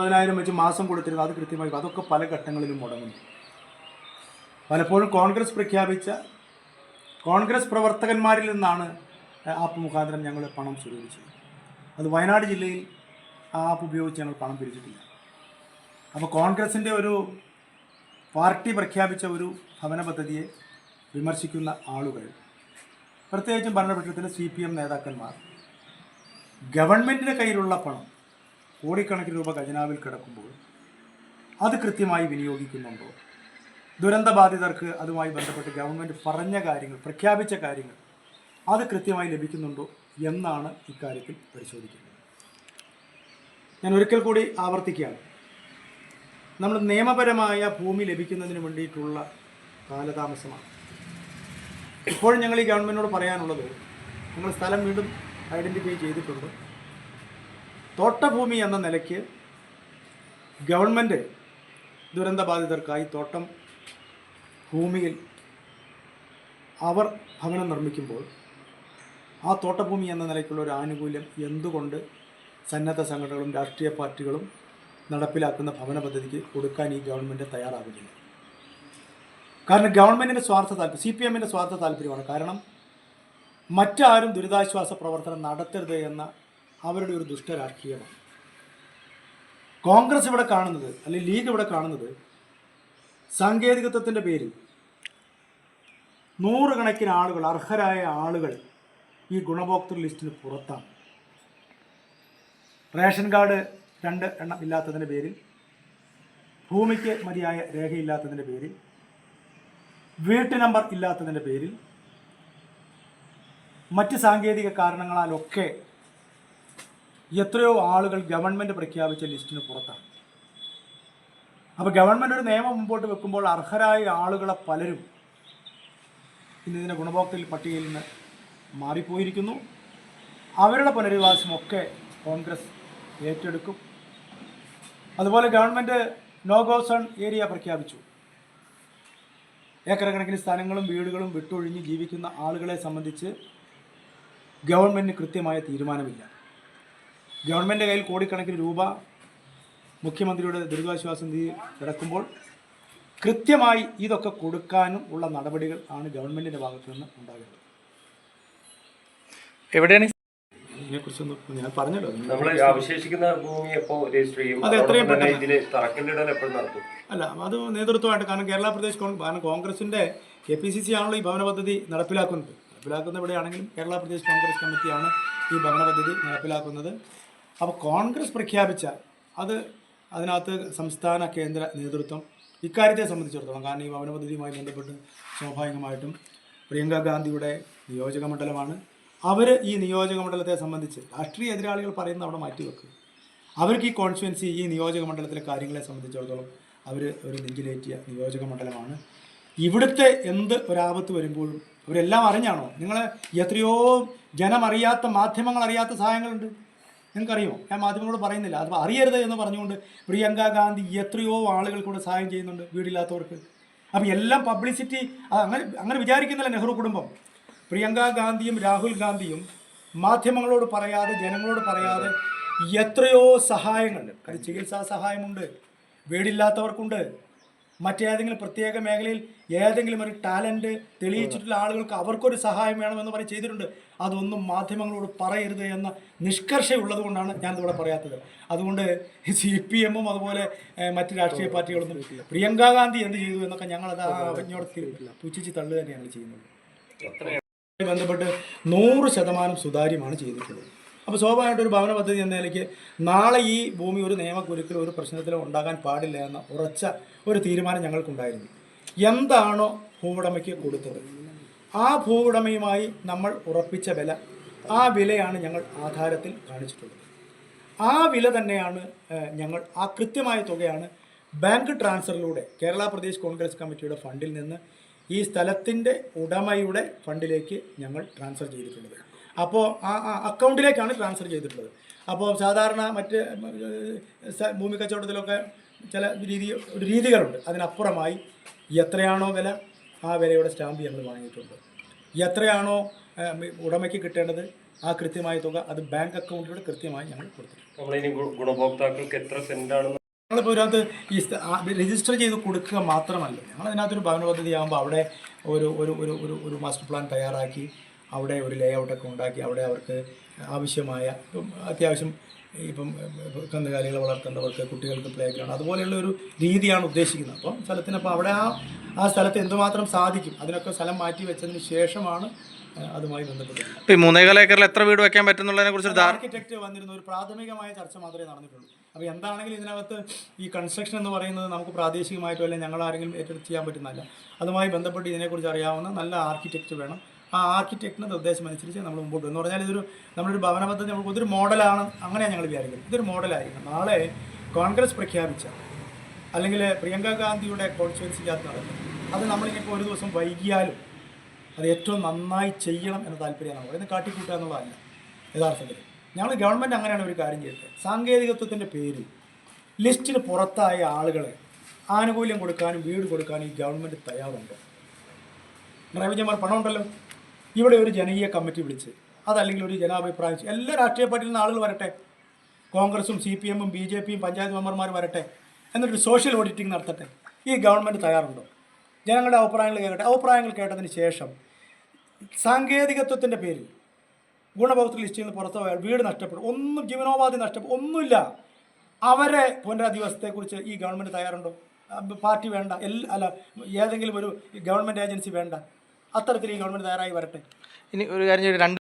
പതിനായിരം വെച്ച് മാസം കൊടുത്തിരുന്നു. അത് കൃത്യമായി അതൊക്കെ പല ഘട്ടങ്ങളിലും മുടങ്ങുന്നു. പലപ്പോഴും കോൺഗ്രസ് പ്രഖ്യാപിച്ച കോൺഗ്രസ് പ്രവർത്തകന്മാരിൽ നിന്നാണ് ആപ്പ് മുഖാന്തരം ഞങ്ങൾ പണം സ്വരൂപിച്ചത്. അത് വയനാട് ജില്ലയിൽ ആ ആപ്പ് ഉപയോഗിച്ച് ഞങ്ങൾ പണം പിരിച്ചിട്ടില്ല. അപ്പോൾ കോൺഗ്രസിന്റെ ഒരു പാർട്ടി പ്രഖ്യാപിച്ച ഒരു ഭവന പദ്ധതിയെ വിമർശിക്കുന്ന ആളുകൾ പ്രത്യേകിച്ചും ഭരണപക്ഷത്തിലെ സി പി എം നേതാക്കന്മാർ ഗവൺമെന്റിന്റെ കയ്യിലുള്ള പണം കോടിക്കണക്കിന് രൂപ ഖജനാവിൽ കിടക്കുമ്പോൾ അത് കൃത്യമായി വിനിയോഗിക്കുന്നുണ്ടോ? ദുരന്തബാധിതർക്ക് അതുമായി ബന്ധപ്പെട്ട് ഗവൺമെന്റ് പറഞ്ഞ കാര്യങ്ങൾ പ്രഖ്യാപിച്ച കാര്യങ്ങൾ അത് കൃത്യമായി ലഭിക്കുന്നുണ്ടോ എന്നാണ് ഇക്കാര്യത്തിൽ പരിശോധിക്കുന്നത് ഞാൻ ഒരിക്കൽ കൂടി ആവർത്തിക്കുകയാണ്. നമ്മൾ നിയമപരമായ ഭൂമി ലഭിക്കുന്നതിന് വേണ്ടിയിട്ടുള്ള കാലതാമസമാണ്. ഇപ്പോഴും ഞങ്ങൾ ഈ ഗവൺമെന്റിനോട് പറയാനുള്ളത് നമ്മൾ സ്ഥലം വീണ്ടും ഐഡന്റിഫൈ ചെയ്തിട്ടുണ്ട്. തോട്ടഭൂമി എന്ന നിലയ്ക്ക് ഗവൺമെന്റ് ദുരന്തബാധിതർക്കായി തോട്ടം ഭൂമിയിൽ അവർ ഭവനം നിർമ്മിക്കുമ്പോൾ ആ തോട്ടഭൂമി എന്ന നിലയ്ക്കുള്ള ഒരു ആനുകൂല്യം എന്തുകൊണ്ട് സന്നദ്ധ സംഘടനകളും രാഷ്ട്രീയ പാർട്ടികളും നടപ്പിലാക്കുന്ന ഭവന പദ്ധതിക്ക് കൊടുക്കാൻ ഈ ഗവൺമെന്റ് തയ്യാറാകുന്നില്ല? കാരണം ഗവൺമെന്റിന്റെ സ്വാർത്ഥ താല്പര്യം സി പി എമ്മിന്റെ സ്വാർത്ഥ താല്പര്യമാണ്. കാരണം മറ്റാരും ദുരിതാശ്വാസ പ്രവർത്തനം നടത്തരുത് എന്ന അവരുടെ ഒരു ദുഷ്ടരാഷ്ട്രീയമാണ്. കോൺഗ്രസ് ഇവിടെ കാണുന്നത് അല്ലെങ്കിൽ ലീഗ് ഇവിടെ കാണുന്നത് സാങ്കേതികത്വത്തിന്റെ പേരിൽ നൂറുകണക്കിന് ആളുകൾ അർഹരായ ആളുകൾ ഈ ഗുണഭോക്തൃ ലിസ്റ്റിന് പുറത്താണ്. റേഷൻ കാർഡ് രണ്ട് എണ്ണം ഇല്ലാത്തതിന്റെ പേരിൽ ഭൂമിക്ക് മതിയായ രേഖയില്ലാത്തതിന്റെ പേരിൽ വീട്ടു നമ്പർ ഇല്ലാത്തതിന്റെ പേരിൽ മറ്റ് സാങ്കേതിക കാരണങ്ങളാലൊക്കെ എത്രയോ ആളുകൾ ഗവൺമെന്റ് പ്രഖ്യാപിച്ച ലിസ്റ്റിന് പുറത്താണ്. അപ്പോൾ ഗവൺമെന്റ് ഒരു നിയമം മുമ്പോട്ട് വെക്കുമ്പോൾ അർഹരായ ആളുകളെ പലരും ഇന്ന് ഇതിന്റെ ഗുണഭോക്തൃ പട്ടികയിൽ നിന്ന് മാറിപ്പോയിരിക്കുന്നു. അവരുടെ പുനരധിവാസമൊക്കെ കോൺഗ്രസ് ഏറ്റെടുക്കും. അതുപോലെ ഗവൺമെന്റ് നോ ഗോ ഏരിയ പ്രഖ്യാപിച്ചു. ഏക്കറക്കണക്കിന് കണക്കിന് സ്ഥലങ്ങളും വീടുകളും വിട്ടൊഴിഞ്ഞ് ജീവിക്കുന്ന ആളുകളെ സംബന്ധിച്ച് ഗവൺമെന്റിന് കൃത്യമായ തീരുമാനമില്ല. ഗവൺമെന്റ് കയ്യിൽ കോടിക്കണക്കിന് രൂപ മുഖ്യമന്ത്രിയുടെ ദുരിതാശ്വാസ നിധി കിടക്കുമ്പോൾ കൃത്യമായി ഇതൊക്കെ കൊടുക്കാനും ഉള്ള നടപടികൾ ആണ് ഗവൺമെന്റിന്റെ ഭാഗത്തു നിന്ന് ഉണ്ടാകേണ്ടത്. എവിടെയാണ്? ഇതിനെക്കുറിച്ചൊന്നും ഞാൻ പറഞ്ഞല്ലോ. നമ്മൾ അവശേഷിക്കുന്ന ഭൂമി എപ്പോ രജിസ്റ്റർ ചെയ്യും അത് എത്രയും അല്ല അത് നേതൃത്വമായിട്ട് കാരണം കേരള പ്രദേശ് കാരണം കോൺഗ്രസിന്റെ കെ പി സി സി ആണല്ലോ ഈ ഭവന പദ്ധതി നടപ്പിലാക്കുന്നത്. നടപ്പിലാക്കുന്ന ഇവിടെയാണെങ്കിലും കേരള പ്രദേശ് കോൺഗ്രസ് കമ്മിറ്റിയാണ് ഈ ഭവന പദ്ധതി നടപ്പിലാക്കുന്നത്. അപ്പോൾ കോൺഗ്രസ് പ്രഖ്യാപിച്ച അത് അതിനകത്ത് സംസ്ഥാന കേന്ദ്ര നേതൃത്വം ഇക്കാര്യത്തെ സംബന്ധിച്ചിടത്തോളം കാരണം ഈ ഭവന പദ്ധതിയുമായി ബന്ധപ്പെട്ട് സ്വാഭാവികമായിട്ടും പ്രിയങ്ക ഗാന്ധിയുടെ നിയോജക മണ്ഡലമാണ്. അവർ ഈ നിയോജക മണ്ഡലത്തെ സംബന്ധിച്ച് രാഷ്ട്രീയ എതിരാളികൾ പറയുന്നത് അവിടെ മാറ്റിവെക്കുക അവർക്ക് ഈ കോൺസ്റ്റുവൻസി ഈ നിയോജക മണ്ഡലത്തിലെ കാര്യങ്ങളെ സംബന്ധിച്ചിടത്തോളം അവർ ഒരു നെഞ്ചിലേറ്റിയ നിയോജക മണ്ഡലമാണ്. ഇവിടുത്തെ എന്ത് ഒരാപത്ത് വരുമ്പോഴും അവരെല്ലാം അറിഞ്ഞാണോ? നിങ്ങൾ എത്രയോ ജനമറിയാത്ത മാധ്യമങ്ങൾ അറിയാത്ത സഹായങ്ങളുണ്ട്. നിങ്ങൾക്കറിയോ ഞാൻ മാധ്യമങ്ങളോട് പറയുന്നില്ല. അത് അറിയരുത് എന്ന് പറഞ്ഞുകൊണ്ട് പ്രിയങ്ക ഗാന്ധി എത്രയോ ആളുകൾക്കൂടെ കൂടെ സഹായം ചെയ്യുന്നുണ്ട് വീടില്ലാത്തവർക്ക്. അപ്പോൾ എല്ലാം പബ്ലിസിറ്റി അങ്ങനെ അങ്ങനെ വിചാരിക്കുന്നില്ല നെഹ്റു കുടുംബം. പ്രിയങ്ക ഗാന്ധിയും രാഹുൽ ഗാന്ധിയും മാധ്യമങ്ങളോട് പറയാതെ ജനങ്ങളോട് പറയാതെ എത്രയോ സഹായങ്ങൾ ചികിത്സാ സഹായമുണ്ട് വീടില്ലാത്തവർക്കുണ്ട്. മറ്റേതെങ്കിലും പ്രത്യേക മേഖലയിൽ ഏതെങ്കിലും ഒരു ടാലന്റ് തെളിയിച്ചിട്ടുള്ള ആളുകൾക്ക് അവർക്കൊരു സഹായം വേണമെന്ന് പറഞ്ഞ് ചെയ്തിട്ടുണ്ട്. അതൊന്നും മാധ്യമങ്ങളോട് പറയരുത് എന്ന നിഷ്കർഷയുള്ളത് കൊണ്ടാണ് ഞാനിതിവിടെ പറയാത്തത്. അതുകൊണ്ട് സി പി എമ്മും അതുപോലെ മറ്റു രാഷ്ട്രീയ പാർട്ടികളൊന്നും പ്രിയങ്ക ഗാന്ധി എന്ത് ചെയ്തു എന്നൊക്കെ ഞങ്ങളത് അവഞ്ഞോടത്തിൽ പുച്ഛിച്ച് തള്ളുക തന്നെയാണ് ചെയ്യുന്നത്. ബന്ധപ്പെട്ട് നൂറ് ശതമാനം സുതാര്യമാണ് ചെയ്തിട്ടുള്ളത്. അപ്പോൾ സ്വാഭാവികമായിട്ട് ഒരു ഭവന പദ്ധതി എന്ന നിലയ്ക്ക് നാളെ ഈ ഭൂമി ഒരു നിയമക്കുരുക്കിലും ഒരു പ്രശ്നത്തിലോ ഉണ്ടാകാൻ പാടില്ല എന്ന ഉറച്ച ഒരു തീരുമാനം ഞങ്ങൾക്കുണ്ടായിരുന്നു. എന്താണോ ഭൂവുടമയ്ക്ക് കൊടുത്തത്? ആ ഭൂവുടമയുമായി നമ്മൾ ഉറപ്പിച്ച വില ആ വിലയാണ് ഞങ്ങൾ ആധാരത്തിൽ കാണിച്ചിട്ടുള്ളത്. ആ വില തന്നെയാണ് ഞങ്ങൾ ആ കൃത്യമായ തുകയാണ് ബാങ്ക് ട്രാൻസ്ഫറിലൂടെ കേരള പ്രദേശ് കോൺഗ്രസ് കമ്മിറ്റിയുടെ ഫണ്ടിൽ നിന്ന് ഈ സ്ഥലത്തിന്റെ ഉടമയുടെ ഫണ്ടിലേക്ക് ഞങ്ങൾ ട്രാൻസ്ഫർ ചെയ്തിട്ടുള്ളത്. അപ്പോൾ ആ അക്കൗണ്ടിലേക്കാണ് ട്രാൻസ്ഫർ ചെയ്തിട്ടുള്ളത്. അപ്പോൾ സാധാരണ മറ്റ് ഭൂമി കച്ചവടത്തിലൊക്കെ ചില രീതി ഒരു രീതികളുണ്ട്. അതിനപ്പുറമായി എത്രയാണോ വില ആ വിലയുടെ സ്റ്റാമ്പ് ഞങ്ങൾ വാങ്ങിയിട്ടുണ്ട്. എത്രയാണോ ഉടമയ്ക്ക് കിട്ടേണ്ടത് ആ കൃത്യമായ തുക അത് ബാങ്ക് അക്കൗണ്ടിലൂടെ കൃത്യമായി ഞങ്ങൾ കൊടുത്തിട്ടുണ്ട്. ഗുണഭോക്താക്കൾക്ക് എത്ര ഞങ്ങളിപ്പോൾ ഇതിനകത്ത് ഈ രജിസ്റ്റർ ചെയ്ത് കൊടുക്കുക മാത്രമല്ല ഞങ്ങൾ അതിനകത്തൊരു ഭവന പദ്ധതി ആകുമ്പോൾ അവിടെ ഒരു ഒരു ഒരു ഒരു മാസ്റ്റർ പ്ലാൻ തയ്യാറാക്കി അവിടെ ഒരു ലേ ഔട്ടൊക്കെ ഉണ്ടാക്കി അവിടെ അവർക്ക് ആവശ്യമായ ഇപ്പം അത്യാവശ്യം ഇപ്പം കന്നുകാലികളെ വളർത്തേണ്ടവർക്ക് കുട്ടികൾക്ക് പ്ലേ ഗ്രൗണ്ട് അതുപോലെയുള്ള ഒരു രീതിയാണ് ഉദ്ദേശിക്കുന്നത്. അപ്പം സ്ഥലത്തിന് അപ്പോൾ അവിടെ ആ ആ സ്ഥലത്ത് എന്തുമാത്രം സാധിക്കും അതിനൊക്കെ സ്ഥലം മാറ്റി വെച്ചതിന് ശേഷമാണ് അതുമായി ബന്ധപ്പെട്ടത് ഇപ്പൊ ഈ മൂന്നേകാല ഏക്കറിൽ എത്ര വീട് വെക്കാൻ പറ്റുന്നുള്ളതിനെ കുറിച്ച് ആർക്കിടെക്ട് വന്നിരുന്ന ഒരു പ്രാഥമികമായ ചർച്ച മാത്രമേ നടന്നിട്ടുള്ളൂ. അപ്പോൾ എന്താണെങ്കിലും ഇതിനകത്ത് ഈ കൺസ്ട്രക്ഷൻ എന്ന് പറയുന്നത് നമുക്ക് പ്രാദേശികമായിട്ടോ അല്ലെങ്കിൽ ഞങ്ങൾ ആരെങ്കിലും ഏറ്റെടുത്ത് ചെയ്യാൻ പറ്റുന്നതല്ല. അതുമായി ബന്ധപ്പെട്ട് ഇതിനെക്കുറിച്ച് അറിയാവുന്ന നല്ല ആർക്കിടെക്ട് വേണം. ആ ആർക്കിടെക്റ്റിന്റെ നിർദ്ദേശം അനുസരിച്ച് നമ്മൾ മുമ്പോട്ട്. എന്ന് പറഞ്ഞാൽ ഇതൊരു നമ്മളൊരു ഭവന പദ്ധതി നമുക്ക് ഇതൊരു മോഡലാണ് അങ്ങനെയാണ് ഞങ്ങൾ വിചാരിക്കുന്നത്. ഇതൊരു മോഡലായിരിക്കും നാളെ കോൺഗ്രസ് പ്രഖ്യാപിച്ച അല്ലെങ്കിൽ പ്രിയങ്ക ഗാന്ധിയുടെ കോൺസ്റ്റിറ്റ്യൻസിക്കകത്ത് നടക്കും അത് നമ്മളിനിപ്പോൾ ഒരു ദിവസം വൈകിയാലും അത് ഏറ്റവും നന്നായി ചെയ്യണം എന്ന താല്പര്യമാണ് നമ്മൾ ഇന്ന് കാട്ടിക്കൂട്ടുക എന്നുള്ളതല്ല യഥാർത്ഥത്തിൽ. ഞങ്ങൾ ഗവൺമെന്റ് അങ്ങനെയാണ് ഒരു കാര്യം ചെയ്തത്. സാങ്കേതികത്വത്തിന്റെ പേരിൽ ലിസ്റ്റിന് പുറത്തായ ആളുകളെ ആനുകൂല്യം കൊടുക്കാനും വീട് കൊടുക്കാനും ഈ ഗവൺമെന്റ് തയ്യാറുണ്ട്. ഡ്രൈവിജന്മാർ പണമുണ്ടല്ലോ. ഇവിടെ ഒരു ജനകീയ കമ്മിറ്റി വിളിച്ച് അതല്ലെങ്കിൽ ഒരു ജനാഭിപ്രായം എല്ലാ രാഷ്ട്രീയ പാർട്ടിയിൽ നിന്ന് ആളുകൾ വരട്ടെ കോൺഗ്രസും സി പി എമ്മും ബി ജെ പിയും പഞ്ചായത്ത് മെമ്പർമാർ വരട്ടെ എന്നിട്ടൊരു സോഷ്യൽ ഓഡിറ്റിംഗ് നടത്തട്ടെ ഈ ഗവൺമെന്റ് തയ്യാറുണ്ടോ? ജനങ്ങളുടെ അഭിപ്രായങ്ങൾ കേൾക്കട്ടെ. അഭിപ്രായങ്ങൾ കേട്ടതിന് ശേഷം സാങ്കേതികത്വത്തിന്റെ പേരിൽ ഗുണഭോക്തൃ ലിസ്റ്റിൽ നിന്ന് പുറത്തു പോയാൽ വീട് നഷ്ടപ്പെടും ഒന്നും ജീവനോപാധി നഷ്ടപ്പെടും ഒന്നുമില്ല. അവരെ പുനരധിവാസത്തെക്കുറിച്ച് ഈ ഗവൺമെന്റ് തയ്യാറുണ്ടോ? പാർട്ടി വേണ്ട എല്ലാ അല്ല ഏതെങ്കിലും ഒരു ഗവൺമെന്റ് ഏജൻസി വേണ്ട. അത്തരത്തിൽ ഈ ഗവൺമെന്റ് തയ്യാറായി വരട്ടെ? ഇനി ഒരു കാര്യം രണ്ട്